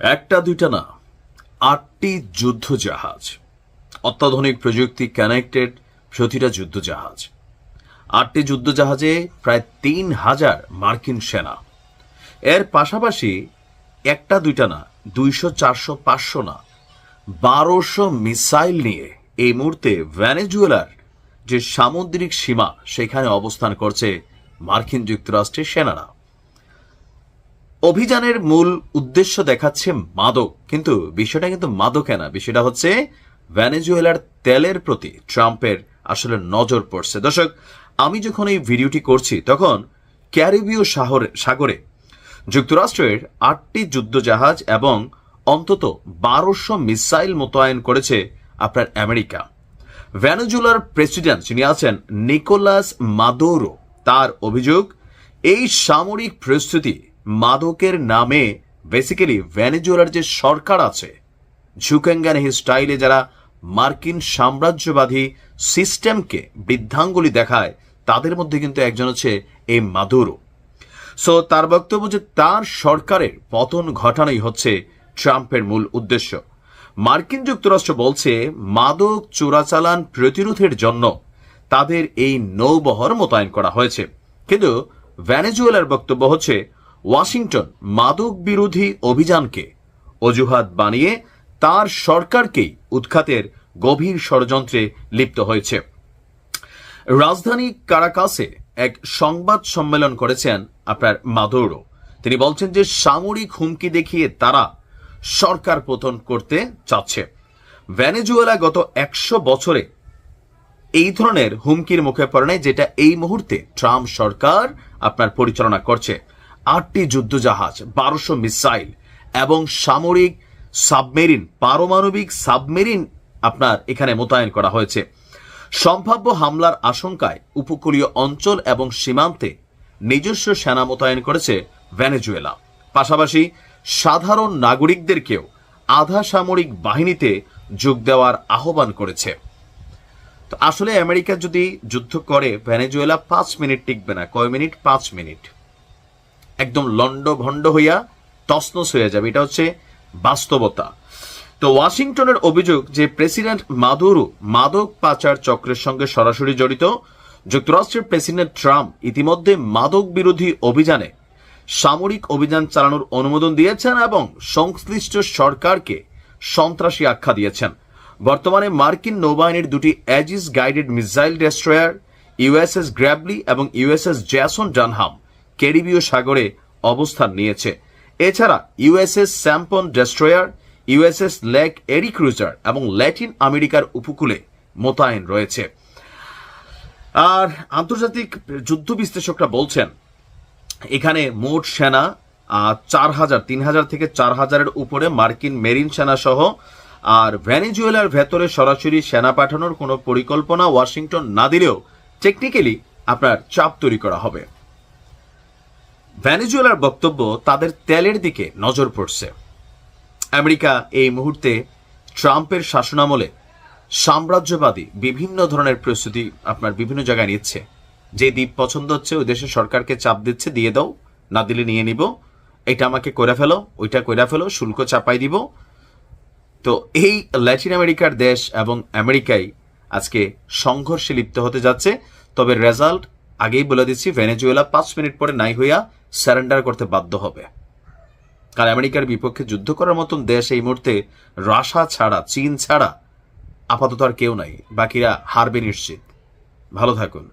একটা, দুইটা না, আটটি যুদ্ধ জাহাজ অত্যাধুনিক প্রযুক্তি কানেক্টেড প্রতিটা যুদ্ধ জাহাজ আটটি যুদ্ধ জাহাজে প্রায় তিন হাজার মার্কিন সেনা। এর পাশাপাশি একটা, দুইটা না, দুইশো, চারশো, পাঁচশো না, বারোশো মিসাইল নিয়ে এই মুহূর্তে ভ্যানেজুয়েলার যে সামুদ্রিক সীমা, সেখানে অবস্থান করছে মার্কিন যুক্তরাষ্ট্রের সেনারা। অভিযানের মূল উদ্দেশ্য দেখাচ্ছে মাদক। কিন্তু বিষয়টা কিন্তু মাদকে না, বিষয়টা হচ্ছে ভ্যানেজুয়েলার তেলের প্রতি ট্রাম্পের আসলে নজর পড়ছে। দর্শক, আমি যখন এই ভিডিওটি করছি, তখন ক্যারিবীয় সাগরে যুক্তরাষ্ট্রের আটটি যুদ্ধজাহাজ এবং অন্তত বারোশো মিসাইল মোতায়েন করেছে আপনার আমেরিকা। ভ্যানেজুয়েলার প্রেসিডেন্ট যিনি আছেন, নিকোলাস মাদোরো, তার অভিযোগ, এই সামরিক প্রস্তুতি মাদকের নামে বেসিক্যালি ভ্যানেজুয়েলার যে সরকার আছে ঝুকেঙ্গানেহি স্টাইলে যারা মার্কিন সাম্রাজ্যবাদী সিস্টেমকে বৃদ্ধাঙ্গুলি দেখায়, তাদের মধ্যে কিন্তু একজন হচ্ছে এই মাদুরো। সো তার বক্তব্য যে তার সরকারের পতন ঘটানোই হচ্ছে ট্রাম্পের মূল উদ্দেশ্য। মার্কিন যুক্তরাষ্ট্র বলছে, মাদক চোরাচালান প্রতিরোধের জন্য তাদের এই নৌবহর মোতায়েন করা হয়েছে। কিন্তু ভ্যানেজুয়েলার বক্তব্য হচ্ছে ওয়াশিংটন মাদক বিরোধী অভিযানকে অজুহাত বানিয়ে তার সরকারকেই উৎখাতের গভীর ষড়যন্ত্রে লিপ্ত হয়েছে। রাজধানী কারাকাসে এক সংবাদ সম্মেলন করেছেন আপনার মাদুরো। তিনি বলছেন যে, সামরিক হুমকি দেখিয়ে তারা সরকার পতন করতে চাচ্ছে। ভ্যানেজুয়েলা গত একশো বছরে এই ধরনের হুমকির মুখে পড়ে যেটা এই মুহূর্তে ট্রাম্প সরকার আপনার পরিচালনা করছে। আটটি যুদ্ধজাহাজ, বারোশো মিসাইল এবং সামরিক সাবমেরিন, পারমাণবিক সাবমেরিন আপনার এখানে মোতায়েন করা হয়েছে। সম্ভাব্য হামলার আশঙ্কায় উপকূলীয় অঞ্চল এবং সীমান্তে নিজস্ব সেনা মোতায়েন করেছে ভেনেজুয়েলা। পাশাপাশি সাধারণ নাগরিকদেরকেও আধা সামরিক বাহিনীতে যোগ দেওয়ার আহ্বান করেছে। তো আসলে আমেরিকা যদি যুদ্ধ করে, ভেনেজুয়েলা পাঁচ মিনিট টিকবে না। কয় মিনিট? পাঁচ মিনিট। একদম লন্ড ভণ্ড হইয়া তসনস হয়ে যাবে। এটা হচ্ছে বাস্তবতা। তো ওয়াশিংটনের অভিযোগ যে প্রেসিডেন্ট মাদুরু মাদক পাচার চক্রের সঙ্গে সরাসরি জড়িত, যুক্তরাষ্ট্রের প্রেসিডেন্ট ট্রাম্প ইতিমধ্যে মাদক বিরোধী অভিযানে সামরিক অভিযান চালানোর অনুমোদন দিয়েছেন এবং সংশ্লিষ্ট সরকারকে সন্ত্রাসী আখ্যা দিয়েছেন। বর্তমানে মার্কিন নৌবাহিনীর দুটি Aegis guided missile destroyer USS Gravely এবং ইউএসএস জ্যাসন ডানহাম ক্যারিবীয় সাগরে অবস্থান নিয়েছে। এছাড়া USS Sampson destroyer, USS Lake Erie cruiser এবং ল্যাটিন আমেরিকার উপকূলে মোতায়েন রয়েছে। আর আন্তর্জাতিক যুদ্ধ বিশ্লেষকরা বলছেন, এখানে মোট সেনা চার হাজার তিন হাজার থেকে চার হাজারের উপরে মার্কিন মেরিন সেনা সহ, আর ভ্যানেজুয়েলার ভেতরে সরাসরি সেনা পাঠানোর কোনো পরিকল্পনা ওয়াশিংটন না দিলেও টেকনিক্যালি আপনার চাপ তৈরি করা হবে। ভ্যানেজুয়েলার বক্তব্য তাদের তেলের দিকে নজর পড়ছে। আমেরিকা এই মুহূর্তে ট্রাম্পের শাসনামলে সাম্রাজ্যবাদী বিভিন্ন ধরনের প্রস্তুতি আপনার বিভিন্ন জায়গায় নিচ্ছে। যে দ্বীপ পছন্দ হচ্ছে, ওই দেশের সরকারকে চাপ দিচ্ছে, দিয়ে দাও, না দিলে নিয়ে নিব। এটা আমাকে করে ফেলো, ওইটা করে ফেলো, শুল্ক চাপাই দিব। তো এই ল্যাটিন আমেরিকার দেশ এবং আমেরিকাই আজকে সংঘর্ষে লিপ্ত হতে যাচ্ছে। তবে রেজাল্ট আগেই বলে দিচ্ছি, ভেনেজুয়েলা পাঁচ মিনিট পরে নাই হইয়া স্যারেন্ডার করতে বাধ্য হবে। কারণ আমেরিকার বিপক্ষে যুদ্ধ করার মতন দেশ এই মুহূর্তে রাশা ছাড়া, চীন ছাড়া আপাতত আর কেউ নাই। বাকিরা হারবে নিশ্চিত। ভালো থাকুন।